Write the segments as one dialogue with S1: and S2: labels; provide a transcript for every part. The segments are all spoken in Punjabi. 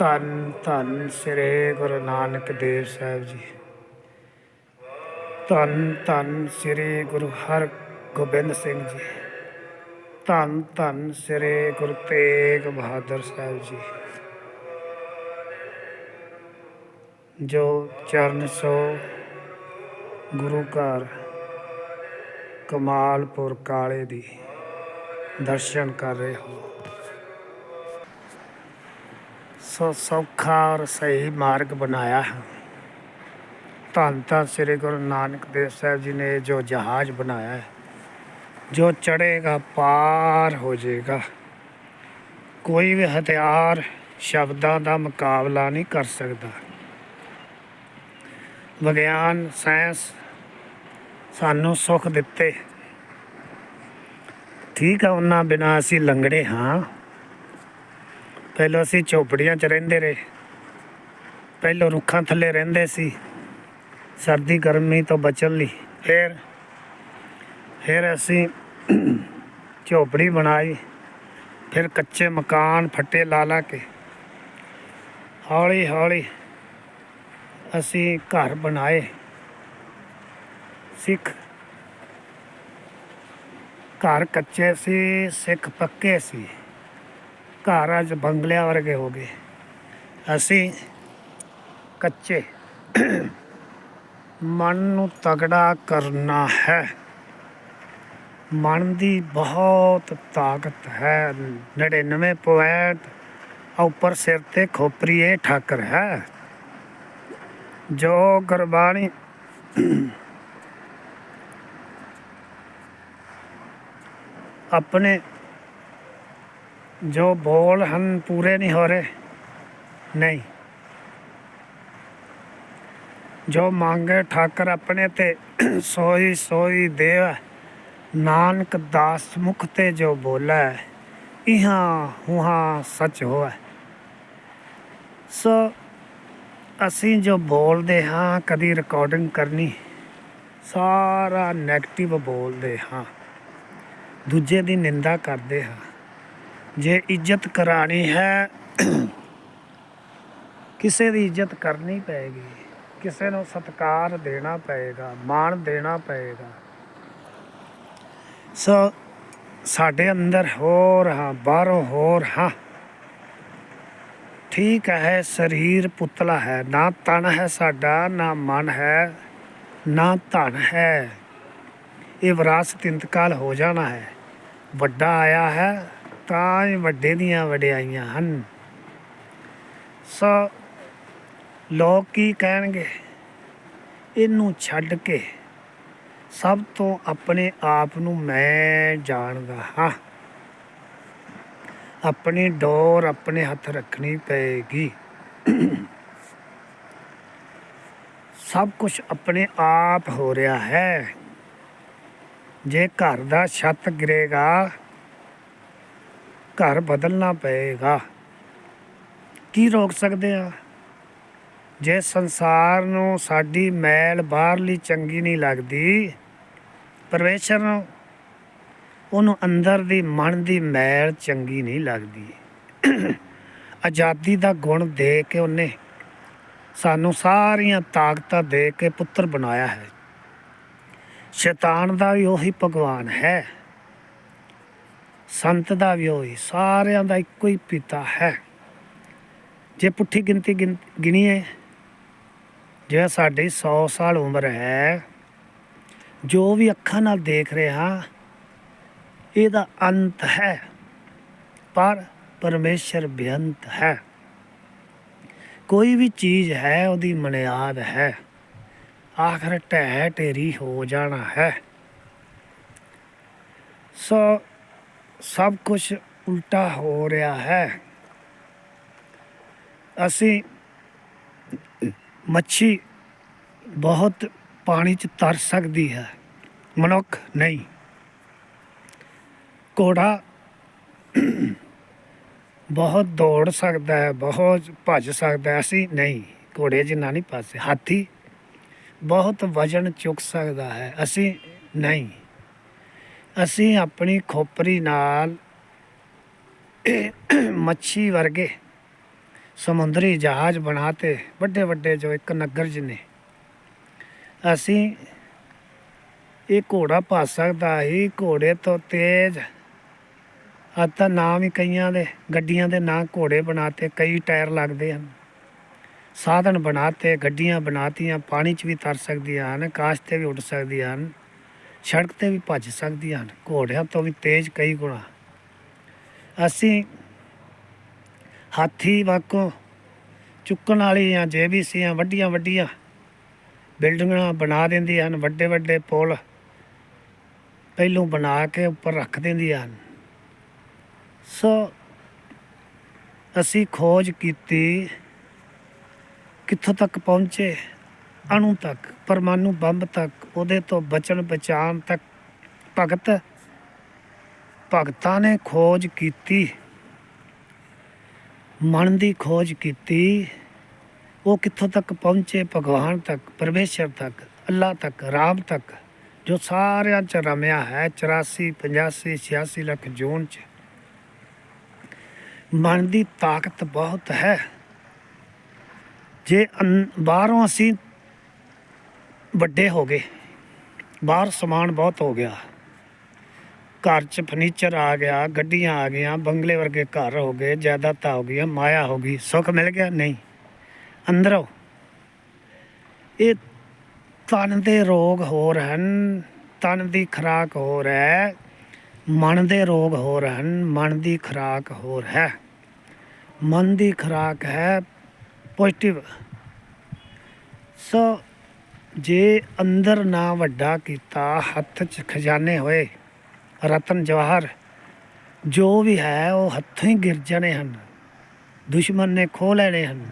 S1: ਧੰਨ ਧੰਨ ਸ੍ਰੀ ਗੁਰੂ ਨਾਨਕ ਦੇਵ ਸਾਹਿਬ ਜੀ। ਧੰਨ ਧੰਨ ਸ੍ਰੀ ਗੁਰੂ ਹਰਗੋਬਿੰਦ ਸਿੰਘ ਜੀ। ਧੰਨ ਧੰਨ ਸ੍ਰੀ ਗੁਰੂ ਤੇਗ ਬਹਾਦਰ ਸਾਹਿਬ ਜੀ। ਜੋ ਚਰਨ ਸੋ ਗੁਰੂ ਘਰ ਕਮਾਲਪੁਰ ਕਾਲੇ ਦੀ ਦਰਸ਼ਨ ਕਰ ਰਹੇ ਹੋ। ਸੋ ਸੌਖਾ ਔਰ ਸਹੀ ਮਾਰਗ ਬਣਾਇਆ ਹੈ। ਧੰਨ ਧੰਨ ਸ੍ਰੀ ਗੁਰੂ ਨਾਨਕ ਦੇਵ ਸਾਹਿਬ ਜੀ ਨੇ ਜੋ ਜਹਾਜ਼ ਬਣਾਇਆ ਹੈ, ਜੋ ਚੜੇਗਾ ਪਾਰ ਹੋ ਜਾਏਗਾ। ਕੋਈ ਵੀ ਹਥਿਆਰ ਸ਼ਬਦਾਂ ਦਾ ਮੁਕਾਬਲਾ ਨਹੀਂ ਕਰ ਸਕਦਾ। ਵਿਗਿਆਨ, ਸਾਇੰਸ ਸਾਨੂੰ ਸੁੱਖ ਦਿੱਤੇ। ਠੀਕ ਆ, ਉਹਨਾਂ ਬਿਨਾਂ ਅਸੀਂ ਲੰਗੜੇ ਹਾਂ। ਪਹਿਲਾਂ ਅਸੀਂ ਝੋਪੜੀਆਂ 'ਚ ਰਹਿੰਦੇ ਰਹੇ। ਪਹਿਲਾਂ ਰੁੱਖਾਂ ਥੱਲੇ ਰਹਿੰਦੇ ਸੀ। ਸਰਦੀ ਗਰਮੀ ਤੋਂ ਬਚਣ ਲਈ ਫਿਰ ਫਿਰ ਅਸੀਂ ਝੋਪੜੀ ਬਣਾਈ। ਫਿਰ ਕੱਚੇ ਮਕਾਨ ਫੱਟੇ ਲਾ ਲਾ ਕੇ। ਹੌਲੀ ਹੌਲੀ ਅਸੀਂ ਘਰ ਬਣਾਏ। ਸਿੱਖ ਘਰ ਕੱਚੇ ਸੀ, ਸਿੱਖ ਪੱਕੇ ਸੀ। ਘਰ ਅੱਜ ਬੰਗਲਿਆਂ ਵਰਗੇ ਹੋ ਗਏ। ਅਸੀਂ ਕੱਚੇ। ਮਨ ਨੂੰ ਤਗੜਾ ਕਰਨਾ ਹੈ। ਮਨ ਦੀ ਬਹੁਤ ਤਾਕਤ ਹੈ। 99 ਪੁਆਇੰਟ ਉੱਪਰ ਸਿਰ ਤੇ ਖੋਪਰੀਏ ਠਾਕਰ ਹੈ। ਜੋ ਗੁਰਬਾਣੀ ਆਪਣੇ ਜੋ ਬੋਲ ਹਨ ਪੂਰੇ ਨਹੀਂ ਹੋ ਰਹੇ। ਨਹੀਂ। ਜੋ ਮੰਗੇ ਠਾਕਰ ਆਪਣੇ ਤੇ ਸੋਈ ਸੋਈ ਦੇਵ ਨਾਨਕ ਦਾਸ ਮੁਖ ਤੇ ਜੋ ਬੋਲੇ ਇਹਾਂ ਹੁਹਾਂ ਸੱਚ ਹੋਵੇ। ਸੋ ਅਸੀਂ ਜੋ ਬੋਲਦੇ ਹਾਂ, ਕਦੀ ਰਿਕਾਰਡਿੰਗ ਕਰਨੀ, ਸਾਰਾ 네ਗੇਟਿਵ ਬੋਲਦੇ ਹਾਂ। ਦੂਜੇ ਦੀ ਨਿੰਦਾ ਕਰਦੇ ਹਾਂ। ਜੇ ਇੱਜ਼ਤ ਕਰਾਣੀ ਹੈ, ਕਿਸੇ ਦੀ ਇੱਜ਼ਤ ਕਰਨੀ ਪਏਗੀ, ਕਿਸੇ ਨੂੰ ਸਤਿਕਾਰ ਦੇਣਾ ਪਏਗਾ, ਮਾਣ ਦੇਣਾ ਪਏਗਾ। ਸੋ ਸਾਡੇ ਅੰਦਰ ਹੋਰ ਹਾਂ, ਬਾਹਰੋਂ ਹੋਰ ਹਾਂ। ਠੀਕ ਹੈ, ਸਰੀਰ ਪੁਤਲਾ ਹੈ, ਨਾ ਤਨ ਹੈ ਸਾਡਾ, ਨਾ ਮਨ ਹੈ, ਨਾ ਧਨ ਹੈ। ਇਹ ਵਿਰਾਸਤ ਇੰਤਕਾਲ ਹੋ ਜਾਣਾ ਹੈ। ਵੱਡਾ ਆਇਆ ਹੈ। ਤਾਂ ਹੀ ਵੱਡੇ ਦੀਆਂ ਵਡਿਆਈਆਂ ਹਨ। ਸੋ ਲੋਕ ਕੀ ਕਹਿਣਗੇ? ਇਹਨੂੰ ਛੱਡ ਕੇ ਸਭ ਤੋਂ ਆਪਣੇ ਆਪ ਨੂੰ ਮੈਂ ਜਾਣਦਾ ਹਾਂ। ਆਪਣੀ ਡੋਰ ਆਪਣੇ ਹੱਥ ਰੱਖਣੀ ਪਏਗੀ। ਸਭ ਕੁਝ ਆਪਣੇ ਆਪ ਹੋ ਰਿਹਾ ਹੈ। ਜੇ ਘਰ ਦਾ ਛੱਤ ਗਿਰੇਗਾ ਘਰ ਬਦਲਣਾ ਪਏਗਾ। ਕੀ ਰੋਕ ਸਕਦੇ ਆ? ਜੇ ਸੰਸਾਰ ਨੂੰ ਸਾਡੀ ਮੈਲ ਬਾਹਰਲੀ ਚੰਗੀ ਨਹੀਂ ਲੱਗਦੀ, ਪਰਮੇਸ਼ਰ ਨੂੰ ਉਹਨੂੰ ਅੰਦਰ ਦੀ ਮਨ ਦੀ ਮੈਲ ਚੰਗੀ ਨਹੀਂ ਲੱਗਦੀ। ਆਜ਼ਾਦੀ ਦਾ ਗੁਣ ਦੇ ਕੇ ਉਹਨੇ ਸਾਨੂੰ ਸਾਰੀਆਂ ਤਾਕਤਾਂ ਦੇ ਕੇ ਪੁੱਤਰ ਬਣਾਇਆ ਹੈ। ਸ਼ੈਤਾਨ ਦਾ ਵੀ ਉਹੀ ਭਗਵਾਨ ਹੈ। ਸੰਤ ਦਾ ਵੀ ਹੋਈ ਸਾਰਿਆਂ ਦਾ ਇੱਕੋ ਹੀ ਪਿਤਾ ਹੈ। ਜੇ ਪੁੱਠੀ ਗਿਣਤੀ ਗਿਣ- ਗਿਣੀਏ ਜਿਹੜਾ ਸਾਡੀ 100 ਸਾਲ ਉਮਰ ਹੈ, ਜੋ ਵੀ ਅੱਖਾਂ ਨਾਲ ਦੇਖ ਰਿਹਾ, ਇਹਦਾ ਅੰਤ ਹੈ। ਪਰ ਪਰਮੇਸ਼ਰ ਬੇਅੰਤ ਹੈ। ਕੋਈ ਵੀ ਚੀਜ਼ ਹੈ, ਉਹਦੀ ਮਨਿਆਦ ਹੈ। ਆਖਰ ਢਹਿ ਢੇਰੀ ਹੋ ਜਾਣਾ ਹੈ। ਸੋ ਸਭ ਕੁਝ ਉਲਟਾ ਹੋ ਰਿਹਾ ਹੈ। ਅਸੀਂ ਮੱਛੀ ਬਹੁਤ ਪਾਣੀ 'ਚ ਤਰ ਸਕਦੀ ਹੈ। ਮਨੁੱਖ ਨਹੀਂ। ਘੋੜਾ ਬਹੁਤ ਦੌੜ ਸਕਦਾ ਹੈ, ਬਹੁਤ ਭੱਜ ਸਕਦਾ ਹੈ। ਅਸੀਂ ਨਹੀਂ, ਘੋੜੇ ਜਿੰਨਾ ਨਹੀਂ ਪਾਸੇ ਹਾਥੀ ਬਹੁਤ ਵਜਨ ਚੁੱਕ ਸਕਦਾ ਹੈ। ਅਸੀਂ ਨਹੀਂ। ਅਸੀਂ ਆਪਣੀ ਖੋਪਰੀ ਨਾਲ ਮੱਛੀ ਵਰਗੇ ਸਮੁੰਦਰੀ ਜਹਾਜ਼ ਬਣਾਤੇ, ਵੱਡੇ ਵੱਡੇ ਜੋ ਇੱਕ ਨਗਰ ਚ ਨੇ। ਅਸੀਂ ਇਹ ਘੋੜਾ ਭਾ ਸਕਦਾ ਹੀ ਘੋੜੇ ਤੋਂ ਤੇਜ਼। ਅੱਜ ਤਾਂ ਨਾਮ ਹੀ ਕਈਆਂ ਦੇ, ਗੱਡੀਆਂ ਦੇ ਨਾਂ ਘੋੜੇ ਬਣਾਤੇ, ਕਈ ਟਾਇਰ ਲੱਗਦੇ ਹਨ। ਸਾਧਨ ਬਣਾਤੇ, ਗੱਡੀਆਂ ਬਣਾਤੀਆਂ, ਪਾਣੀ 'ਚ ਵੀ ਤਰ ਸਕਦੀਆਂ ਹਨ, ਕਾਸ਼ ਤੇ ਵੀ ਉੱਡ ਸਕਦੀਆਂ ਹਨ। ਸੜਕ ਤੇ ਵੀ ਭੱਜ ਸਕਦੀਆਂ ਹਨ। ਘੋੜਿਆਂ ਤੋਂ ਵੀ ਤੇਜ਼ ਕਈ ਗੁਣਾ। ਅਸੀਂ ਹਾਥੀ ਵਾਂਗੂ ਚੁੱਕਣ ਵਾਲੀਆਂ ਜੇਬੀਸੀਆਂ ਵੱਡੀਆਂ ਵੱਡੀਆਂ ਬਿਲਡਿੰਗਾਂ ਬਣਾ ਦਿੰਦੀਆਂ ਹਨ। ਵੱਡੇ ਵੱਡੇ ਪੁਲ ਪਹਿਲੋਂ ਬਣਾ ਕੇ ਉੱਪਰ ਰੱਖ ਦਿੰਦੀਆਂ ਹਨ। ਸੋ ਅਸੀਂ ਖੋਜ ਕੀਤੀ ਕਿੱਥੋਂ ਤੱਕ ਪਹੁੰਚੇ। ਅਣੂ ਤੱਕ, ਪਰਮਾਣੂ ਬੰਬ ਤੱਕ, ਉਹਦੇ ਤੋਂ ਬਚਣ ਬਚਾਉਣ ਤੱਕ ਭਗਤ ਭਗਤਾਂ ਨੇ ਖੋਜ ਕੀਤੀ। ਮਨ ਦੀ ਖੋਜ ਕੀਤੀ। ਉਹ ਕਿੱਥੋਂ ਤੱਕ ਪਹੁੰਚੇ? ਭਗਵਾਨ ਤੱਕ, ਪਰਮੇਸ਼ਰ ਤੱਕ ਅੱਲਾ ਤੱਕ, ਰਾਮ ਤੱਕ, ਜੋ ਸਾਰਿਆਂ ਚ ਰਮਿਆ ਹੈ 84 85 86 ਲੱਖ ਜੂਨ ਚ। ਮਨ ਦੀ ਤਾਕਤ ਬਹੁਤ ਹੈ। ਜੇ ਬਾਹਰੋਂ ਅਸੀਂ ਵੱਡੇ ਹੋ ਗਏ। ਬਾਹਰ ਸਮਾਨ ਬਹੁਤ ਹੋ ਗਿਆ। ਘਰ 'ਚ ਫਰਨੀਚਰ ਆ ਗਿਆ, ਗੱਡੀਆਂ ਆ ਗਈਆਂ, ਬੰਗਲੇ ਵਰਗੇ ਘਰ ਹੋ ਗਏ, ਜਾਇਦਾਦਾਂ ਹੋ ਗਈਆਂ, ਮਾਇਆ ਹੋ ਗਈ, ਸੁੱਖ ਮਿਲ ਗਿਆ? ਨਹੀਂ। ਅੰਦਰੋਂ ਇਹ ਤਨ ਦੇ ਰੋਗ ਹੋਰ ਹਨ, ਤਨ ਦੀ ਖਰਾਕ ਹੋਰ ਹੈ, ਮਨ ਦੇ ਰੋਗ ਹੋਰ ਹਨ, ਮਨ ਦੀ ਖਰਾਕ ਹੋਰ ਹੈ। ਮਨ ਦੀ ਖਰਾਕ ਹੈ ਪੋਜ਼ਿਟਿਵ ਸੋ ਜੇ ਅੰਦਰ ਨਾ ਵੱਡਾ ਕੀਤਾ, ਹੱਥ 'ਚ ਖਜ਼ਾਨੇ ਹੋਏ। ਰਤਨ ਜਵਾਹਰ, ਜੋ ਵੀ ਹੈ, ਉਹ ਹੱਥੋਂ ਹੀ ਗਿਰ ਜਾਣੇ ਹਨ। ਦੁਸ਼ਮਣ ਨੇ ਖੋਹ ਲੈਣੇ ਹਨ।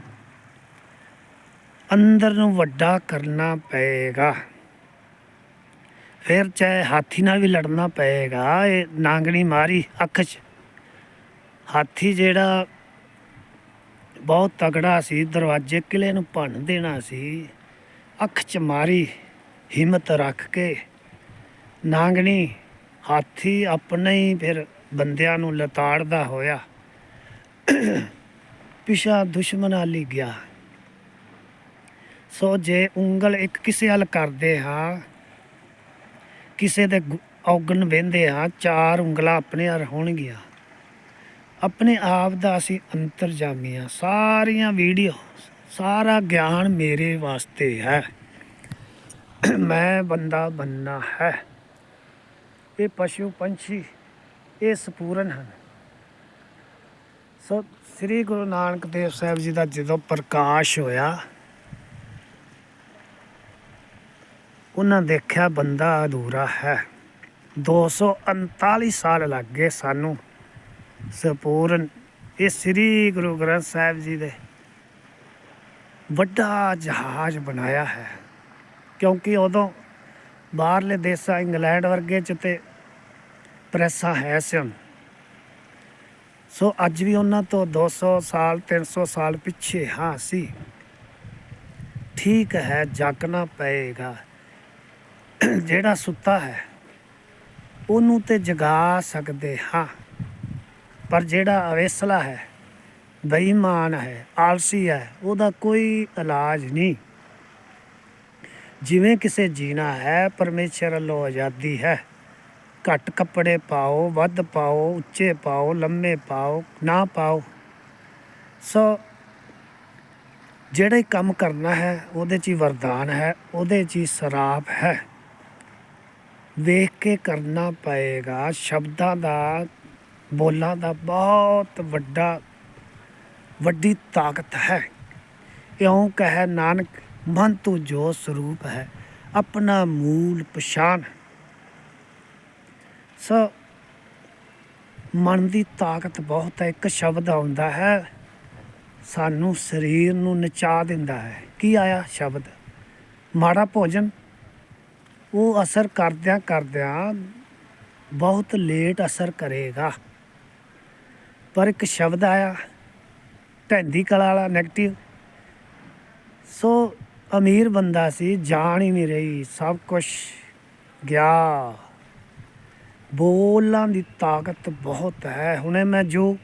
S1: ਅੰਦਰ ਨੂੰ ਵੱਡਾ ਕਰਨਾ ਪਏਗਾ। ਫਿਰ ਚਾਹੇ ਹਾਥੀ ਨਾਲ ਵੀ ਲੜਨਾ ਪਏਗਾ, ਇਹ ਨਾਂਗਣੀ ਮਾਰੀ ਅੱਖ 'ਚ। ਹਾਥੀ ਜਿਹੜਾ ਬਹੁਤ ਤਗੜਾ ਸੀ, ਦਰਵਾਜ਼ੇ ਕਿਲੇ ਨੂੰ ਭੰਨ ਦੇਣਾ ਸੀ। ਅੱਖ 'ਚ ਮਾਰੀ, ਹਿੰਮਤ ਰੱਖ ਕੇ। ਨਾਂਗਣੀ ਹਾਥੀ ਆਪਣੇ ਹੀ ਫਿਰ ਬੰਦਿਆਂ ਨੂੰ ਲਤਾੜਦਾ ਹੋਇਆ। ਪਿਛਾ ਦੁਸ਼ਮਣ ਲਈ ਗਿਆ। ਸੋ ਜੇ ਉਂਗਲ ਇੱਕ ਕਿਸੇ ਹਲ ਕਰਦੇ ਹਾਂ, ਕਿਸੇ ਦੇ ਔਗਣ ਵਹਿੰਦੇ ਹਾਂ, ਚਾਰ ਉਂਗਲਾਂ ਆਪਣੇ ਹਰ ਹੋਣਗੀਆਂ। ਆਪਣੇ ਆਪ ਦਾ ਅਸੀਂ ਅੰਤਰਜਾਮੀ ਹਾਂ ਸਾਰੀਆਂ ਵੀਡੀਓ ਸਾਰਾ ਗਿਆਨ ਮੇਰੇ ਵਾਸਤੇ ਹੈ। ਮੈਂ ਬੰਦਾ ਬੰਨਾ ਹੈ। ਇਹ ਪਸ਼ੂ ਪੰਛੀ, ਇਹ ਸਪੂਰਨ ਹਨ। ਸੋ ਸ੍ਰੀ ਗੁਰੂ ਨਾਨਕ ਦੇਵ ਸਾਹਿਬ ਜੀ ਦਾ ਜਦੋਂ ਪ੍ਰਕਾਸ਼ ਹੋਇਆ, ਉਹਨਾਂ ਦੇਖਿਆ ਬੰਦਾ ਅਧੂਰਾ ਹੈ। 239 ਸਾਲ ਲੱਗ ਗਏ ਸਾਨੂੰ। ਸੰਪੂਰਨ, ਇਹ ਸ੍ਰੀ ਗੁਰੂ ਗ੍ਰੰਥ ਸਾਹਿਬ ਜੀ ਦੇ ਵੱਡਾ ਜਹਾਜ਼ ਬਣਾਇਆ ਹੈ। ਕਿਉਂਕਿ ਉਦੋਂ ਬਾਹਰਲੇ ਦੇਸ਼ਾਂ ਇੰਗਲੈਂਡ ਵਰਗੇ ਚ ਤੇ ਪ੍ਰੈਸਾਂ ਹੈ ਸਨ। ਸੋ ਅੱਜ ਵੀ ਉਹਨਾਂ ਤੋਂ 200 ਸਾਲ 300 ਸਾਲ ਪਿੱਛੇ ਹਾਂ ਸੀ। ਠੀਕ ਹੈ, ਜਾਗਣਾ ਪਏਗਾ। ਜਿਹੜਾ ਸੁੱਤਾ ਹੈ, ਉਹਨੂੰ ਤੇ ਜਗਾ ਸਕਦੇ ਹਾਂ। ਪਰ ਜਿਹੜਾ ਅਵੇਸਲਾ ਹੈ ਬੇਈਮਾਨ ਹੈ, ਆਲਸੀ ਹੈ, ਉਹਦਾ ਕੋਈ ਇਲਾਜ ਨਹੀਂ। ਜਿਵੇਂ ਕਿਸੇ ਜੀਣਾ ਹੈ, ਪਰਮੇਸ਼ਰ ਵੱਲੋਂ ਆਜ਼ਾਦੀ ਹੈ। ਘੱਟ ਕੱਪੜੇ ਪਾਓ, ਵੱਧ ਪਾਓ, ਉੱਚੇ ਪਾਓ, ਲੰਮੇ ਪਾਓ, ਨਾ ਪਾਓ। ਸੋ ਜਿਹੜੇ ਕੰਮ ਕਰਨਾ ਹੈ, ਉਹਦੇ 'ਚ ਹੀ ਵਰਦਾਨ ਹੈ, ਉਹਦੇ 'ਚ ਹੀ ਸਰਾਪ ਹੈ। ਵੇਖ ਕੇ ਕਰਨਾ ਪਏਗਾ, ਸ਼ਬਦਾਂ ਦਾ, ਬੋਲਾਂ ਦਾ ਬਹੁਤ ਵੱਡਾ ਵੱਡੀ ਤਾਕਤ ਹੈ। ਇਉਂ ਕਹੇ ਨਾਨਕ, ਮਨ ਤੂੰ ਜੋ ਸਰੂਪ ਹੈ, ਆਪਣਾ ਮੂਲ ਪਛਾਣ ਸੋ, ਮਨ ਦੀ ਤਾਕਤ ਬਹੁਤ ਹੈ। ਇੱਕ ਸ਼ਬਦ ਆਉਂਦਾ ਹੈ, ਸਾਨੂੰ ਸਰੀਰ ਨੂੰ ਨਚਾ ਦਿੰਦਾ ਹੈ। ਕੀ ਆਇਆ ਸ਼ਬਦ? ਮਾੜਾ ਭੋਜਨ? ਉਹ ਅਸਰ ਕਰਦਿਆਂ ਕਰਦਿਆਂ ਬਹੁਤ ਲੇਟ ਅਸਰ ਕਰੇਗਾ। ਪਰ ਇੱਕ ਸ਼ਬਦ ਆਇਆ ਢੈਂਦੀ ਕਲਾ ਵਾਲਾ 네ਗੇਟਿਵ ਸੋ ਅਮੀਰ ਬੰਦਾ ਸੀ ਜਾਣ ਹੀ ਨਹੀਂ ਰਹੀ, ਸਭ ਕੁਝ ਗਿਆ। ਬੋਲਾਂ ਦੀ ਤਾਕਤ ਬਹੁਤ ਹੈ। ਹੁਣੇ ਮੈਂ ਜੋ,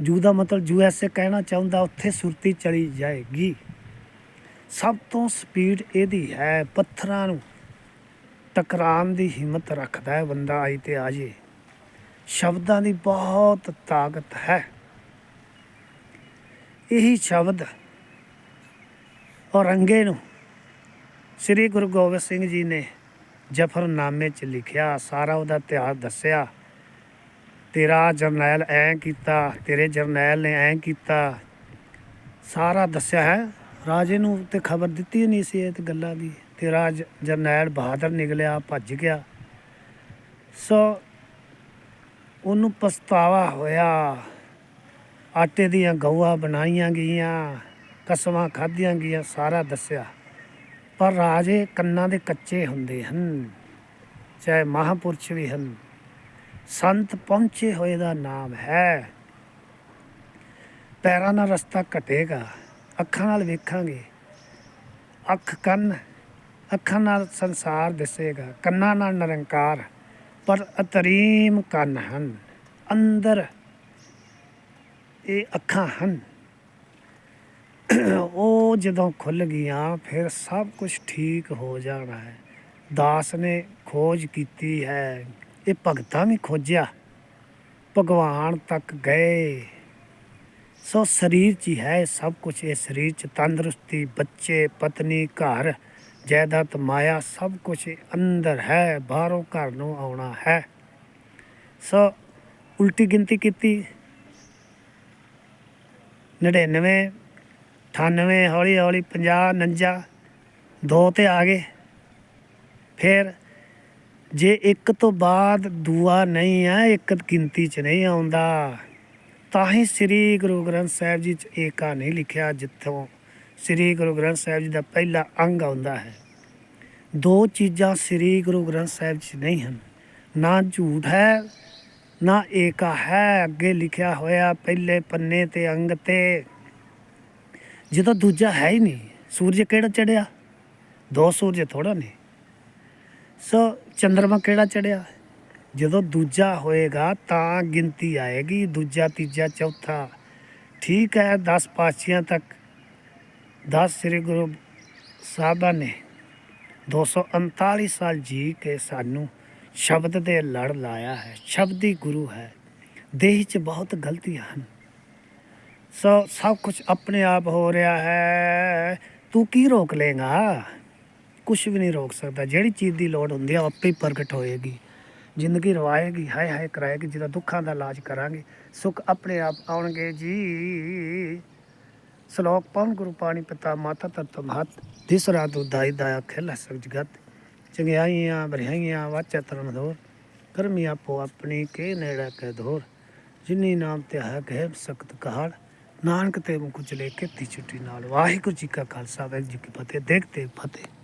S1: ਜੂ ਦਾ ਮਤਲਬ ਯੂ ਐਸ ਏ ਕਹਿਣਾ ਚਾਹੁੰਦਾ, ਉੱਥੇ ਸੁਰਤੀ ਚਲੀ ਜਾਏਗੀ। ਸਭ ਤੋਂ ਸਪੀਡ ਇਹਦੀ ਹੈ, ਪੱਥਰਾਂ ਨੂੰ ਟਕਰਾਉਣ ਦੀ ਹਿੰਮਤ ਰੱਖਦਾ ਹੈ ਬੰਦਾ, ਆਈ ਤੇ ਆ ਜੇ। ਸ਼ਬਦਾਂ ਦੀ ਬਹੁਤ ਤਾਕਤ ਹੈ। ਇਹੀ ਸ਼ਬਦ ਔਰੰਗੇ ਨੂੰ ਸ੍ਰੀ ਗੁਰੂ ਗੋਬਿੰਦ ਸਿੰਘ ਜੀ ਨੇ ਜਫਰਨਾਮੇ 'ਚ ਲਿਖਿਆ, ਸਾਰਾ ਉਹਦਾ ਇਤਿਹਾਸ ਦੱਸਿਆ। ਤੇਰਾ ਜਰਨੈਲ ਐਂ ਕੀਤਾ, ਤੇਰੇ ਜਰਨੈਲ ਨੇ ਐਂ ਕੀਤਾ। ਸਾਰਾ ਦੱਸਿਆ ਹੈ। ਰਾਜੇ ਨੂੰ ਤੇ ਖਬਰ ਦਿੱਤੀ ਨਹੀਂ ਸੀ ਇਹ ਤੇ ਗੱਲਾਂ ਦੀ। ਤੇਰਾ ਜ- ਜਰਨੈਲ ਬਹਾਦਰ ਨਿਕਲਿਆ, ਭੱਜ ਗਿਆ। ਸੋ ਉਹਨੂੰ ਪਛਤਾਵਾ ਹੋਇਆ। ਆਟੇ ਦੀਆਂ ਗਊਆਂ ਬਣਾਈਆਂ ਗਈਆਂ, ਕਸਮਾਂ ਖਾਧੀਆਂ ਗਈਆਂ, ਸਾਰਾ ਦੱਸਿਆ। ਪਰ ਰਾਜੇ ਕੰਨਾਂ ਦੇ ਕੱਚੇ ਹੁੰਦੇ ਹਨ, ਚਾਹੇ ਮਹਾਪੁਰਸ਼ ਵੀ ਹਨ। ਸੰਤ ਪਹੁੰਚੇ ਹੋਏ ਦਾ ਨਾਮ ਹੈ। ਪੈਰਾਂ ਨਾਲ ਰਸਤਾ ਘਟੇਗਾ, ਅੱਖਾਂ ਨਾਲ ਵੇਖਾਂਗੇ। ਅੱਖ ਕੰਨ, ਅੱਖਾਂ ਨਾਲ ਸੰਸਾਰ ਦਿਸੇਗਾ, ਕੰਨਾਂ ਨਾਲ ਨਿਰੰਕਾਰ। ਪਰ ਅਤਰੀਮ ਕੰਨ ਹਨ, ਅੰਦਰ ਇਹ ਅੱਖਾਂ ਹਨ। ਉਹ ਜਦੋਂ ਖੁੱਲ ਗਈਆਂ, ਫਿਰ ਸਭ ਕੁਝ ਠੀਕ ਹੋ ਜਾਣਾ ਹੈ। ਦਾਸ ਨੇ ਖੋਜ ਕੀਤੀ ਹੈ। ਇਹ ਭਗਤਾਂ ਵੀ ਖੋਜਿਆ। ਭਗਵਾਨ ਤੱਕ ਗਏ। ਸੋ ਸਰੀਰ 'ਚ ਹੀ ਹੈ ਸਭ ਕੁਝ ਇਹ ਸਰੀਰ 'ਚ ਤੰਦਰੁਸਤੀ, ਬੱਚੇ, ਪਤਨੀ, ਘਰ, ਜਾਇਦਾਦ, ਮਾਇਆ, ਸਭ ਕੁਝ ਅੰਦਰ ਹੈ। ਬਾਹਰੋਂ ਘਰ ਨੂੰ ਆਉਣਾ ਹੈ। ਸੋ ਉਲਟੀ ਗਿਣਤੀ ਕੀਤੀ। 99 98 ਹੌਲੀ ਹੌਲੀ 50 49 ਦੋ ਤੇ ਆ ਗਏ। ਫਿਰ ਜੇ ਇੱਕ ਤੋਂ ਬਾਅਦ ਦੂਆ ਨਹੀਂ ਆ, ਇੱਕ ਗਿਣਤੀ 'ਚ ਨਹੀਂ ਆਉਂਦਾ, ਤਾਂ ਹੀ ਸ੍ਰੀ ਗੁਰੂ ਗ੍ਰੰਥ ਸਾਹਿਬ ਜੀ 'ਚ ਏਕਾ ਨਹੀਂ ਲਿਖਿਆ, ਜਿੱਥੋਂ ਸ੍ਰੀ ਗੁਰੂ ਗ੍ਰੰਥ ਸਾਹਿਬ ਜੀ ਦਾ ਪਹਿਲਾ ਅੰਗ ਆਉਂਦਾ ਹੈ। ਦੋ ਚੀਜ਼ਾਂ ਸ੍ਰੀ ਗੁਰੂ ਗ੍ਰੰਥ ਸਾਹਿਬ 'ਚ ਨਹੀਂ ਹਨ। ਨਾ ਝੂਠ ਹੈ ਨਾ ਏਕਾ ਹੈ ਅੱਗੇ ਲਿਖਿਆ ਹੋਇਆ ਪਹਿਲੇ ਪੰਨੇ ਤੇ ਅੰਗ ਤੇ। ਜਦੋਂ ਦੂਜਾ ਹੈ ਹੀ ਨਹੀਂ, ਸੂਰਜ ਕਿਹੜਾ ਚੜਿਆ ਦੋ ਸੂਰਜ ਥੋੜਾ ਨੇ। ਸੋ ਚੰ드ਰਮਾ ਕਿਹੜਾ ਚੜਿਆ ਜਦੋਂ ਦੂਜਾ ਹੋਏਗਾ ਤਾਂ ਗਿਣਤੀ ਆਏਗੀ, ਦੂਜਾ, ਤੀਜਾ, ਚੌਥਾ। ਠੀਕ ਹੈ 10 ਪਾਤਸ਼ਾਹਾਂ ਤੱਕ। 10 ਸ੍ਰੀ ਗੁਰੂ ਸਾਹਿਬਾਂ ਨੇ 239 ਸਾਲ ਜੀ ਕੇ ਸਾਨੂੰ ਸ਼ਬਦ ਦੇ ਲੜ ਲਾਇਆ ਹੈ, ਸ਼ਬਦ ਹੀ ਗੁਰੂ ਹੈ। ਦੇਹ 'ਚ ਬਹੁਤ ਗਲਤੀਆਂ ਹਨ। ਸੋ ਸਭ ਕੁਝ ਆਪਣੇ ਆਪ ਹੋ ਰਿਹਾ ਹੈ। ਤੂੰ ਕੀ ਰੋਕ ਲੇਗਾ ਕੁਝ ਵੀ ਨਹੀਂ ਰੋਕ ਸਕਦਾ। ਜਿਹੜੀ ਚੀਜ਼ ਦੀ ਲੋੜ ਹੁੰਦੀ ਹੈ ਆਪੇ ਹੀ ਪ੍ਰਗਟ ਹੋਏਗੀ। ਜ਼ਿੰਦਗੀ ਰਵਾਏਗੀ, ਹਾਏ ਹਾਏ ਕਰਾਏਗੀ ਜਿਹਦਾ ਦੁੱਖਾਂ ਦਾ ਇਲਾਜ ਕਰਾਂਗੇ। ਸੁੱਖ ਆਪਣੇ ਆਪ ਆਉਣਗੇ ਜੀ। ਸ਼ਲੋਕ ਪਵਨ ਗੁਰੂ ਪਾਣੀ ਪਿਤਾ ਮਾਤਾ ਤਤ ਮਹਤ ਦਿਸਰਾ ਦੁਦਾਈ ਦਾਇਆ ਖੇਲਾ ਸਭ ਜਗਤ ਚੰਗਿਆਈਆਂ ਬਰਿਆਈਆਂ ਵਾਚਾ ਤਰਨ ਧੋਰ। ਕਰਮੀ ਆਪੋ ਆਪਣੀ, ਕੇ ਨੇੜਾ ਕੇ ਧੋਰ। ਜਿਨੀ ਨਾਮ ਤੇ ਹੈ ਗਹਿ ਸਖਤ ਕਹਾੜ ਨਾਨਕ ਤੇ ਮੁਖ ਚਲੇ ਕੇ ਤੀ ਛੁੱਟੀ ਨਾਲ। ਵਾਹਿਗੁਰੂ ਜੀ ਕਾ ਖਾਲਸਾ, ਵਾਹਿਗੁਰੂ ਜੀ ਕੀ ਫਤਿਹ। ਦੇਖਤੇ ਫਤਿਹ।